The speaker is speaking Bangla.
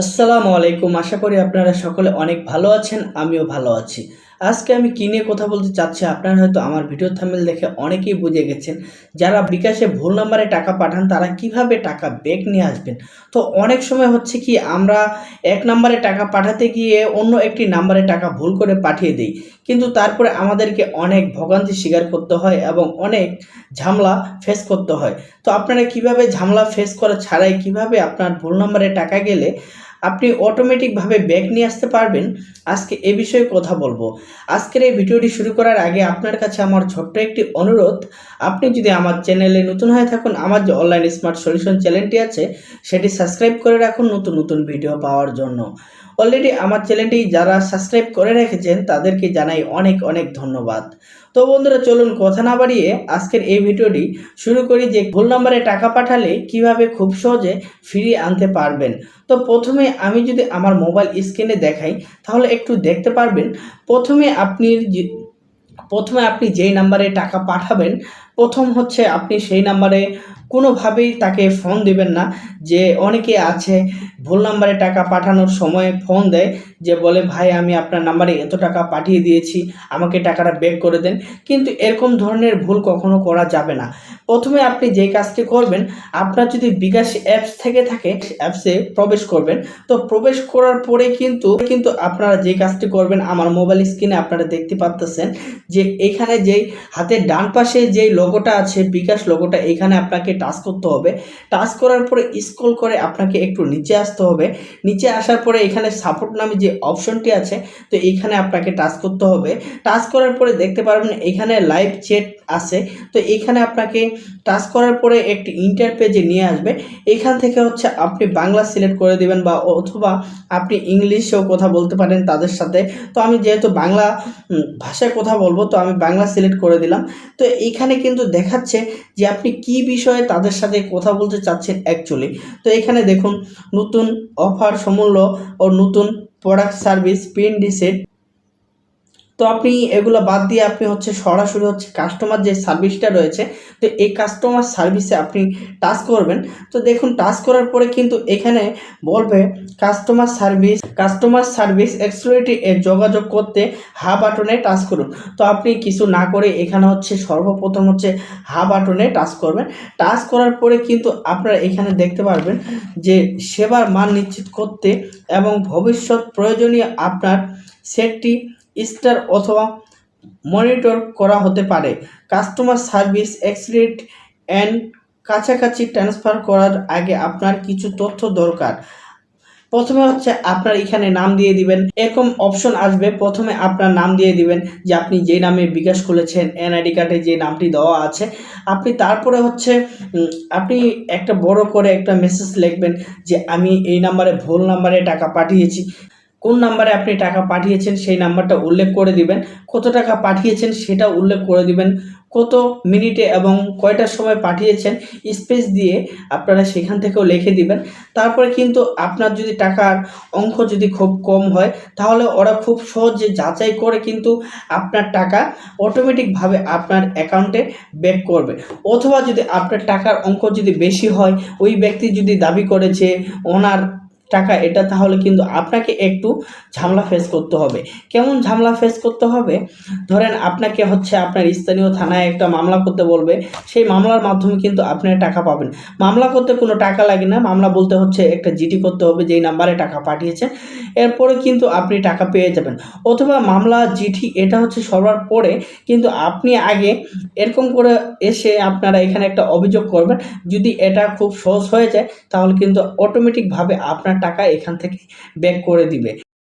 আসসালামু আলাইকুম। আশা করি আপনারা সকলে অনেক ভালো আছেন, আমিও ভালো আছি। আজকে আমি কী নিয়ে কথা বলতে চাচ্ছি আপনারা হয়তো আমার ভিডিও থামেল দেখে অনেকেই বুঝে গেছেন। যারা বিকাশে ভুল নাম্বারে টাকা পাঠান, তারা কীভাবে টাকা ব্যাক নিয়ে আসবেন? তো অনেক সময় হচ্ছে কি, আমরা এক নাম্বারে টাকা পাঠাতে গিয়ে অন্য একটি নাম্বারে টাকা ভুল করে পাঠিয়ে দিই। কিন্তু তারপরে আমাদেরকে অনেক ভোগান্তি স্বীকার করতে হয় এবং অনেক ঝামেলা ফেস করতে হয়। তো আপনারা কীভাবে ঝামেলা ফেস করা ছাড়াই কীভাবে আপনার ভুল নাম্বারে টাকা গেলে আপনি অটোমেটিকভাবে ব্যাগ নিয়ে আসতে পারবেন। আজকে এ বিষয়ে কথা বলব। আজকের এই ভিডিওটি শুরু করার আগে আপনার কাছে আমার ছোট্ট একটি অনুরোধ। আপনি যদি আমার চ্যানেলে নতুন হয়ে থাকুন, আমার যে অনলাইন স্মার্ট সলিউশন চ্যানেলটি আছে, সেটি সাবস্ক্রাইব করে রাখুন নতুন নতুন ভিডিও পাওয়ার জন্য। অলরেডি আমার চ্যানেলটি যারা সাবস্ক্রাইব করে রেখেছেন, তাদেরকে জানাই অনেক অনেক ধন্যবাদ। তো বন্ধুরা, চলুন কথা না বাড়িয়ে আজকের এই ভিডিওটি শুরু করি যে ভুল নম্বরে টাকা পাঠালে কীভাবে খুব সহজে ফিরিয়ে আনতে পারবেন। তো প্রথমে আমি যদি আমার মোবাইল স্ক্রিনে দেখাই, তাহলে একটু দেখতে পারবেন। প্রথমে আপনি প্রথমে আপনি যেই নাম্বারে টাকা পাঠাবেন, প্রথম হচ্ছে আপনি সেই নাম্বারে কোনোভাবেই তাকে ফোন দিবেন না। যে অনেকে আছে, ভুল নাম্বারে টাকা পাঠানোর সময় ফোন দেয় যে বলে, ভাই, আমি আপনার নাম্বারে এত টাকা পাঠিয়ে দিয়েছি, আমাকে টাকাটা ব্যাক করে দেন। কিন্তু এরকম ধরনের ভুল কখনো করা যাবে না। প্রথমে আপনি যে কাজটি করবেন, আপনার যদি বিকাশ অ্যাপস থেকে থাকে অ্যাপসে প্রবেশ করবেন, তো প্রবেশ করার পরে কিন্তু কিন্তু আপনারা যে কাজটি করবেন, আমার মোবাইল স্ক্রিনে আপনারা দেখতে পাচ্তেছেন যে এখানে যেই হাতের ডান পাশে যেই লোগোটা আছে, বিকাশ লোগোটা এখানে আপনাকে টাচ করতে হবে। টাচ করার পরে স্ক্রল করে আপনাকে একটু নিচে আসতে হবে। নিচে আসার পরে এখানে সাপোর্ট নামে যে অপশনটি আছে, তো এইখানে আপনাকে টাচ করতে হবে। টাচ করার পরে দেখতে পারবেন এখানে লাইভ চ্যাট আছে। তো এইখানে আপনাকে টাচ করার পরে একটি ইন্টার পেজে নিয়ে আসবে। এখান থেকে হচ্ছে আপনি বাংলা সিলেক্ট করে দিবেন বা অথবা আপনি ইংলিশেও কথা বলতে পারেন তাদের সাথে। তো আমি যেহেতু বাংলা ভাষায় কথা বলব, তো আমি বাংলা সিলেক্ট করে দিলাম। তো এইখানে কিন্তু দেখাচ্ছে যে আপনি কি বিষয়ে তাদের সাথে কথা বলতে চাচ্ছেন অ্যাকচুয়ালি তো এখানে দেখুন, নতুন অফার সমূল্য ও নতুন प्रोडक्ट सर्विस पिन रिसेट তো আপনি এগুলো বাদ দিয়ে আপনি হচ্ছে সরাসরি হচ্ছে কাস্টমার যে সার্ভিসটা রয়েছে, তো এই কাস্টমার সার্ভিসে আপনি টাচ করবেন। তো দেখুন টাচ করার পরে কিন্তু এখানে বলবে কাস্টমার সার্ভিস কাস্টমার সার্ভিস এক্সপ্লোরিটি যোগাযোগ করতে হা বাটনে টাচ করুন। তো আপনি কিছু না করে এখানে হচ্ছে সর্বপ্রথম হচ্ছে হা বাটনে টাচ করবেন। টাচ করার পরে কিন্তু আপনারা এখানে দেখতে পারবেন যে সেবার মান নিশ্চিত করতে এবং ভবিষ্যৎ প্রয়োজনীয় আপনার সেটটি স্টার অথবা মনিটর করা হতে পারে। কাস্টমার সার্ভিস এক্সিলেট অ্যান্ড কাছাকাছি ট্রান্সফার করার আগে আপনার কিছু তথ্য দরকার। প্রথমে হচ্ছে আপনার এখানে নাম দিয়ে দিবেন। এরকম অপশন আসবে। প্রথমে আপনার নাম দিয়ে দিবেন যে আপনি যে নামে বিকাশ খুলেছেন এনআইডি কার্ডে যে নামটি দেওয়া আছে। আপনি তারপরে হচ্ছে আপনি একটা বড় করে একটা মেসেজ লিখবেন যে, আমি এই নাম্বারে ভুল নাম্বারে টাকা পাঠিয়েছি। কোন নাম্বারে আপনি টাকা পাঠিয়েছেন সেই নাম্বারটা উল্লেখ করে দিবেন। কত টাকা পাঠিয়েছেন সেটা উল্লেখ করে দিবেন। কত মিনিটে এবং কয়টার সময় পাঠিয়েছেন স্পেস দিয়ে আপনারা সেখান থেকেও লিখে দিবেন। তারপরে কিন্তু আপনার যদি টাকার অঙ্ক যদি খুব কম হয়, তাহলে ওরা খুব সহজে যাচাই করে কিন্তু আপনার টাকা অটোমেটিকভাবে আপনার অ্যাকাউন্টে ব্যাক করবে। অথবা যদি আপনার টাকার অঙ্ক যদি বেশি হয়, ওই ব্যক্তি যদি দাবি করে যে ওনার টাকা, এটা তাহলে কিন্তু আপনাকে একটু ঝামেলা ফেস করতে হবে। কেমন ঝামেলা ফেস করতে হবে? ধরেন আপনাকে হচ্ছে আপনার স্থানীয় থানায় একটা মামলা করতে বলবে, সেই মামলার মাধ্যমে কিন্তু আপনি টাকা পাবেন। মামলা করতে কোনো টাকা লাগে না, মামলা বলতে হচ্ছে একটা জিডি করতে হবে, যেই নাম্বারে টাকা পাঠিয়েছে। এরপরে কিন্তু আপনি টাকা পেয়ে যাবেন। অথবা মামলা চিঠি এটা হচ্ছে সবার পরে, কিন্তু আপনি আগে এরকম করে এসে আপনারা এখানে একটা অভিযোগ করবেন। যদি এটা খুব সহজ হয়ে যায়, তাহলে কিন্তু অটোমেটিকভাবে আপনার টাকা এখান থেকে ব্যাক করে দিবে।